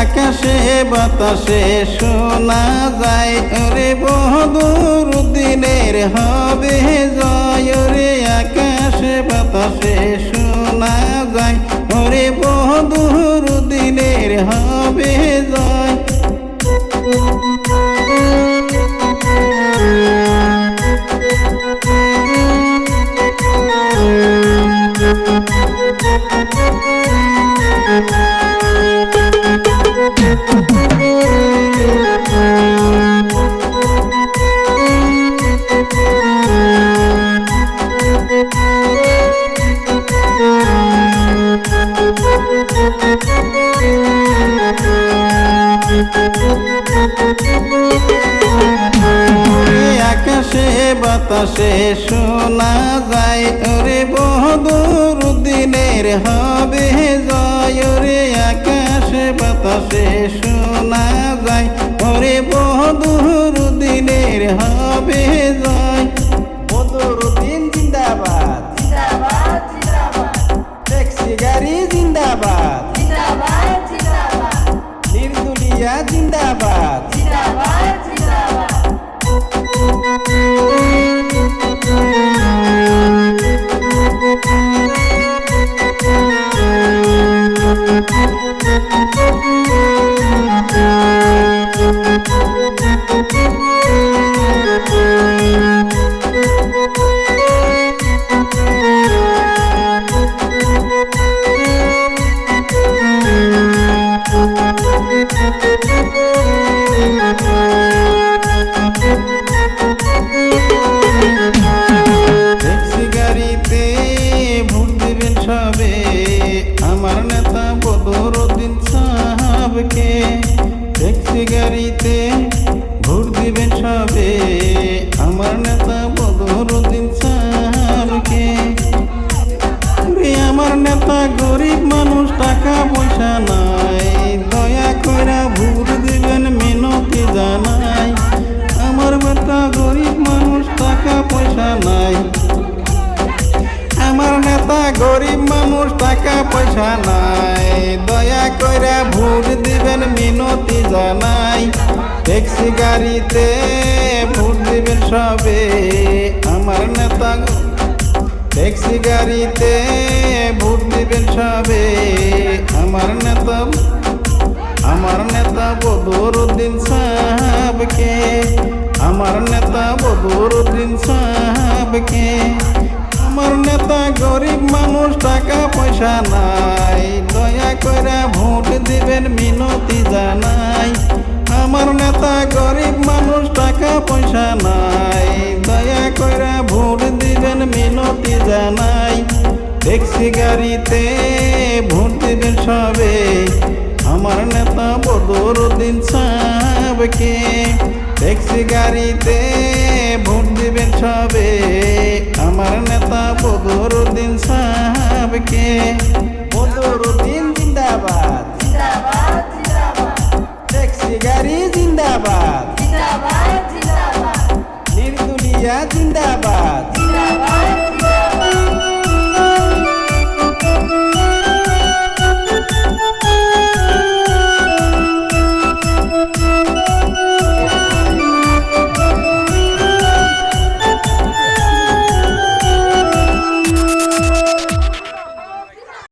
আকাশে, বাতাসে শোনা যায়। ওরে বহুদূর দিনের হবে জয়। ওরে আকাশে, বাতাসে শোনা যায়। ওরে বহুদূর দিনের হবে আকাশে, বাতাসে শোনা যায়। ওরে বহুদূর দিনের হবে জয়। রে আকাশে, বাতাসে শোনা যায়। ওরে বহুদূর দিনের হবে জয়। আমার নেতা বদরুদ্দিন সাহাবকে ট্যাক্সি গাড়িতে ভোট দিবেন সবে। আমার নেতা বদরুদ্দিন নেতা গরিব মানুষ, টাকা পয়সা নাই। কইরা ভোট দিবেন মিনতি জানাই। আমার বেটা গরিব মানুষ, টাকা পয়সা নাই। আমার নেতা গরিব মানুষ, টাকা পয়সা নাই। দয়া কইরা ভোট দিবেন মিনতি জানাই। ট্যাক্সি গাড়িতে ভোট দিবেন সবে। আমার নেতা ট্যাক্সি গাড়িতে ভোট দিবেন সবে। আমার নেতা আমার নেতা বদরুদ্দিন সাহেবকে, আমার নেতা বদরুদ্দিন সাহেবকে, আমার নেতা গরিব মানুষ, টাকা পয়সা নাই, দয়া করে ভোট দিবেন, মিনতি জানাই। আমার নেতা গরিব মানুষ, টাকা পয়সা নাই, দয়া করে ভোট দিবেন, মিনতি জানাই। ট্যাক্সি গাড়িতে ভোট দিবেন সবে আমার নেতা বদরুদ্দিন সাহেবকে ট্যাক্সি গাড়িতে ভোট দিবেন সবে। আমার নেতা বদরুদ্দিন সাহেবকে বদরুদ্দিন